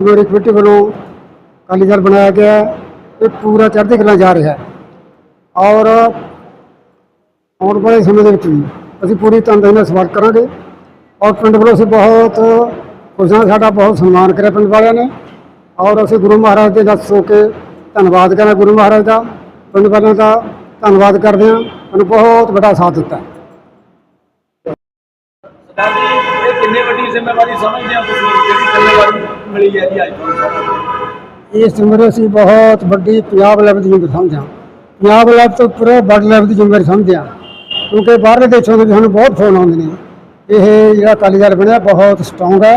ਮੇਰੀ ਕਮੇਟੀ ਵੱਲੋਂ ਅਕਾਲੀ ਦਲ ਬਣਾਇਆ ਗਿਆ ਹੈ। ਇਹ ਪੂਰਾ ਚੜ੍ਹਦੀ ਕਲਾ ਜਾ ਰਿਹਾ ਹੈ। ਔਰ ਆਉਣ ਵਾਲੇ ਸਮੇਂ ਦੇ ਵਿੱਚ ਵੀ ਅਸੀਂ ਪੂਰੀ ਤਨਦੇਹੀ ਨਾਲ ਸਵਾਗਤ ਕਰਾਂਗੇ। ਔਰ ਪਿੰਡ ਵੱਲੋਂ ਅਸੀਂ ਬਹੁਤ ਖੁਸ਼ ਹਾਂ, ਸਾਡਾ ਬਹੁਤ ਸਨਮਾਨ ਕਰਿਆ ਪਿੰਡ ਵਾਲਿਆਂ ਨੇ। ਔਰ ਅਸੀਂ ਗੁਰੂ ਮਹਾਰਾਜ ਦੇ ਦੱਸ ਹੋ ਕੇ ਧੰਨਵਾਦ ਕਰਾਂ ਗੁਰੂ ਮਹਾਰਾਜ ਦਾ। ਪਿੰਡ ਵਾਲਿਆਂ ਦਾ ਧੰਨਵਾਦ ਕਰਦੇ ਹਾਂ। ਸਾਨੂੰ ਬਹੁਤ ਵੱਡਾ ਸਾਥ ਦਿੱਤਾ। ਸਰਦਾਰ ਜੀ ਜ਼ਿੰਮੇਵਾਰੀ ਸਮਝਦੇ ਹੋ ਤੁਸੀਂ, ਜਿਹੜੀ ਜ਼ਿੰਮੇਵਾਰੀ ਮਿਲੀ ਹੈ ਜੀ ਅੱਜ ਤੁਹਾਨੂੰ ਇਸ ਉਮਰ ਅਸੀਂ ਬਹੁਤ ਵੱਡੀ ਪੰਜਾਬ ਲੈਵਲ ਦੀ ਜ਼ਿੰਮੇਵਾਰੀ ਸਮਝਦੇ ਹਾਂ। ਪੰਜਾਬ ਲੈਵਲ ਤੋਂ ਪੂਰੇ ਵਰਲਡ ਲੈਵਲ ਦੀ ਜ਼ਿੰਮੇਵਾਰੀ ਸਮਝਦੇ ਹਾਂ। ਕਿਉਂਕਿ ਬਾਹਰਲੇ ਦੇਸ਼ਾਂ ਤੋਂ ਵੀ ਸਾਨੂੰ ਬਹੁਤ ਫੋਨ ਆਉਂਦੇ ਨੇ। ਇਹ ਜਿਹੜਾ ਅਕਾਲੀ ਦਲ ਬਣਿਆ, ਬਹੁਤ ਸਟਰੋਂਗ ਹੈ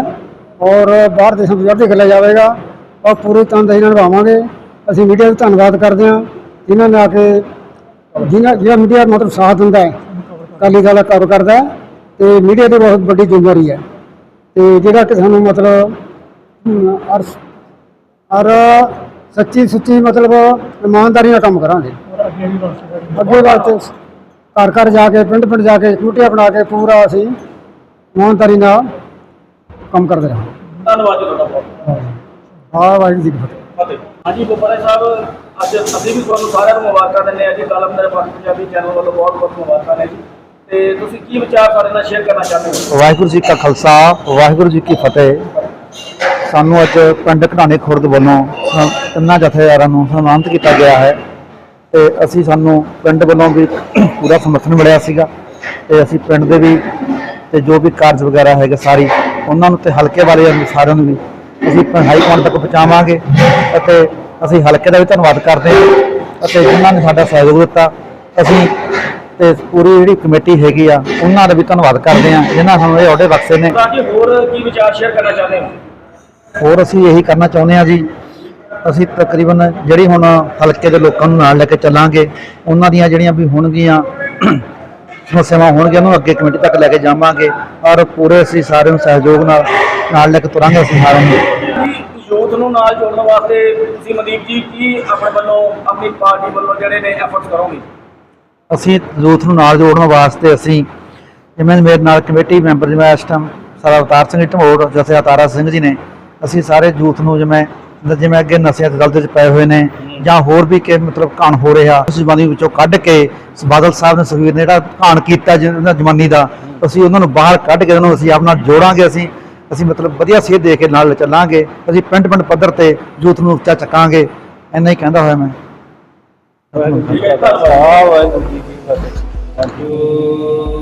ਔਰ ਬਾਹਰ ਦੇਸ਼ਾਂ ਤੋਂ ਚੜ੍ਹਦੀ ਕਲਾ ਜਾਵੇਗਾ। ਔਰ ਪੂਰੀ ਤਨਦੇਹੀ ਨਾਲ ਨਿਭਾਵਾਂਗੇ। ਅਸੀਂ ਮੀਡੀਆ ਦਾ ਧੰਨਵਾਦ ਕਰਦੇ ਹਾਂ, ਜਿਨ੍ਹਾਂ ਨੇ ਆ ਕੇ, ਜਿਨ੍ਹਾਂ, ਜਿਹੜਾ ਮੀਡੀਆ ਮਤਲਬ ਸਾਥ ਦਿੰਦਾ ਹੈ, ਅਕਾਲੀ ਦਲ ਦਾ ਕੰਮ ਕਰਦਾ ਹੈ, ਤੇ ਮੀਡੀਆ ਦੀ ਬਹੁਤ ਵੱਡੀ ਜ਼ਿੰਮੇਵਾਰੀ ਹੈ। ਤੇ ਜਿਹੜਾ ਕਿ ਸਾਨੂੰ ਮਤਲਬ ਅਮ, ਅਰ ਸੱਚੀ ਸੁੱਚੀ ਮਤਲਬ ਇਮਾਨਦਾਰੀ ਨਾਲ ਕੰਮ ਕਰਾਂਗੇ। ਅੱਗੇ ਵਾਸਤੇ ਘਰ ਘਰ ਜਾ ਕੇ ਪਿੰਡ ਪਿੰਡ ਜਾ ਕੇ ਕਮੇਟੀਆਂ ਬਣਾ ਕੇ ਪੂਰਾ ਅਸੀਂ ਇਮਾਨਦਾਰੀ ਨਾਲ ਕੰਮ ਕਰਦੇ ਰਹਾਂਗੇ। ਧੰਨਵਾਦ ਜੀ ਤੁਹਾਡਾ ਬਹੁਤ। ਹਾਂ। ਵਾਹਿਗੁਰੂ ਜੀ ਕੀ ਫਤਿਹ। ਫਤਿਹ। ਹਾਂਜੀ ਬੁੱਪਰੇ ਸਾਹਿਬ ਅੱਜ ਅਸੀਂ ਵੀ ਤੁਹਾਨੂੰ ਸਾਰਿਆਂ ਨੂੰ ਮੁਬਾਰਕਾਂ ਦਿੰਦੇ ਹਾਂ ਜੀ। ਕਲਮ ਮੇਰੇ ਪਾਸ ਪੰਜਾਬੀ ਚੈਨਲ ਵੱਲੋਂ ਬਹੁਤ ਬਹੁਤ ਮੁਬਾਰਕਾਂ ਨੇ ਜੀ। ਤੇ ਤੁਸੀਂ ਕੀ ਵਿਚਾਰ ਸਾਡੇ ਨਾਲ ਸ਼ੇਅਰ ਕਰਨਾ ਚਾਹੁੰਦੇ ਹੋ? ਵਾਹਿਗੁਰੂ ਜੀ ਕਾ ਖਾਲਸਾ, ਵਾਹਿਗੁਰੂ ਜੀ ਕੀ ਫਤਿਹ। ਸਾਨੂੰ ਅੱਜ ਪਿੰਡ ਘਟਾਣੇ ਖੁਰਦ ਵੱਲੋਂ ਸ- ਤਿੰਨਾਂ ਜਥੇਦਾਰਾਂ ਨੂੰ ਸਨਮਾਨਿਤ ਕੀਤਾ ਗਿਆ ਹੈ ਤੇ ਅਸੀਂ ਸਾਨੂੰ ਪਿੰਡ ਵੱਲੋਂ ਵੀ ਪੂਰਾ ਸਮਰਥਨ ਮਿਲਿਆ ਸੀਗਾ ਤੇ ਅਸੀਂ ਪਿੰਡ ਦੇ ਵੀ ਤੇ ਜੋ ਵੀ ਕਾਰਜ ਵਗੈਰਾ ਹੈਗੇ ਸਾਰੀ ਉਹਨਾਂ ਨੂੰ ਤੇ ਹਲਕੇ ਵਾਲੇ ਨੂੰ ਸਾਰਿਆਂ ਨੂੰ ਵੀ ਅਸੀਂ ਪ- ਹਾਈ ਕਮਾਂਡ ਤੱਕ ਪਹੁੰਚਾਵਾਂਗੇ ਅਤੇ ਅਸੀਂ ਹਲਕੇ ਦਾ ਵੀ ਧੰਨਵਾਦ ਕਰਦੇ ਹਾਂ ਅਤੇ ਜਿਨ੍ਹਾਂ ਨੇ ਸਾਡਾ ਸਹਿਯੋਗ ਦਿੱਤਾ, ਅਸੀਂ ਤੇ ਪੂਰੀ ਜਿਹੜੀ ਕਮੇਟੀ ਹੈਗੀ ਆ ਉਹਨਾਂ ਦਾ ਵੀ ਧੰਨਵਾਦ ਕਰਦੇ ਹਾਂ ਜਿਨ੍ਹਾਂ ਸਾਨੂੰ ਇਹ ਅਹੁਦੇ ਬਖਸ਼ੇ ਨੇ। ਹੋਰ ਕੀ ਵਿਚਾਰ ਸ਼ੇਅਰ ਕਰਨਾ ਚਾਹੁੰਦੇ ਹੋ? ਹੋਰ ਅਸੀਂ ਇਹੀ ਕਰਨਾ ਚਾਹੁੰਦੇ ਹਾਂ ਜੀ ਅਸੀਂ ਤਕਰੀਬਨ ਜਿਹੜੀ ਹੁਣ ਹਲਕੇ ਦੇ ਲੋਕਾਂ ਨੂੰ ਨਾਲ ਲੈ ਕੇ ਚੱਲਾਂਗੇ ਉਹਨਾਂ ਦੀਆਂ ਜਿਹੜੀਆਂ ਵੀ ਹੋਣਗੀਆਂ ਸਮੱਸਿਆਵਾਂ ਹੋਣਗੀਆਂ ਉਹਨੂੰ ਅੱਗੇ ਕਮੇਟੀ ਤੱਕ ਲੈ ਕੇ ਜਾਵਾਂਗੇ ਔਰ ਪੂਰੇ ਅਸੀਂ ਸਾਰਿਆਂ ਨੂੰ ਸਹਿਯੋਗ ਨਾਲ ਨਾਲ ਲੈ ਕੇ ਤੁਰਾਂਗੇ ਅਸੀਂ ਸਾਰਿਆਂ ਨੂੰ। ਯੂਥ ਨੂੰ ਨਾਲ ਜੋੜਨ ਵਾਸਤੇ ਤੁਸੀਂ ਮਨਦੀਪ ਜੀ ਕੀ ਆਪਣੇ ਵੱਲੋਂ ਆਪਣੀ ਪਾਰਟੀ ਵੱਲੋਂ ਜਿਹੜੇ ਨੇ ਐਫਰਟਸ ਕਰੋਗੇ? ਅਸੀਂ ਯੂਥ ਨੂੰ ਨਾਲ ਜੋੜਨ ਵਾਸਤੇ ਅਸੀਂ ਜਿਵੇਂ ਮੇਰੇ ਨਾਲ ਕਮੇਟੀ ਮੈਂਬਰ ਜਿਵੇਂ ਇਸ ਟਾਈਮ ਸਾਰਾ ਅਵਤਾਰ ਸਿੰਘ ਢਮੋੜ ਜਥੇ ਅਤਾਰਾ ਸਿੰਘ ਜੀ ਨੇ, ਅਸੀਂ ਸਾਰੇ ਯੂਥ ਨੂੰ ਜਿਵੇਂ ਜਿਵੇਂ ਅੱਗੇ ਨਸ਼ਿਆਂ ਦੀ ਦਲਦਲ ਵਿੱਚ ਪਏ ਹੋਏ ਨੇ ਜਾਂ ਹੋਰ ਵੀ ਕਿ ਮਤਲਬ ਘਾਣ ਹੋ ਰਿਹਾ, ਉਸ ਜਮਾਨੇ ਵਿੱਚੋਂ ਕੱਢ ਕੇ ਬਾਦਲ ਸਾਹਿਬ ਨੇ ਸਵੀਰ ਨੇ ਜਿਹੜਾ ਘਾਣ ਕੀਤਾ ਜਿਹਨਾਂ ਜਮਾਨੀ ਦਾ, ਅਸੀਂ ਉਹਨਾਂ ਨੂੰ ਬਾਹਰ ਕੱਢ ਕੇ ਉਹਨਾਂ ਨੂੰ ਅਸੀਂ ਆਪਣਾ ਜੋੜਾਂਗੇ ਅਸੀਂ ਅਸੀਂ ਮਤਲਬ ਵਧੀਆ ਸੇਧ ਦੇ ਕੇ ਨਾਲ ਚੱਲਾਂਗੇ, ਅਸੀਂ ਪਿੰਡ ਪਿੰਡ ਪੱਧਰ ਤੇ ਯੂਥ ਨੂੰ ਉੱਚਾ ਚੱਕਾਂਗੇ, ਇੰਨਾ ਹੀ ਕਹਿੰਦਾ ਹੋਇਆ ਮੈਂ। ਧੰਨਵਾਦ ਵਾਹਿਗੁਰੂ ਜੀ ਕੀ ਫਤਿਹ ਸਾਹਿਬ ਜੀ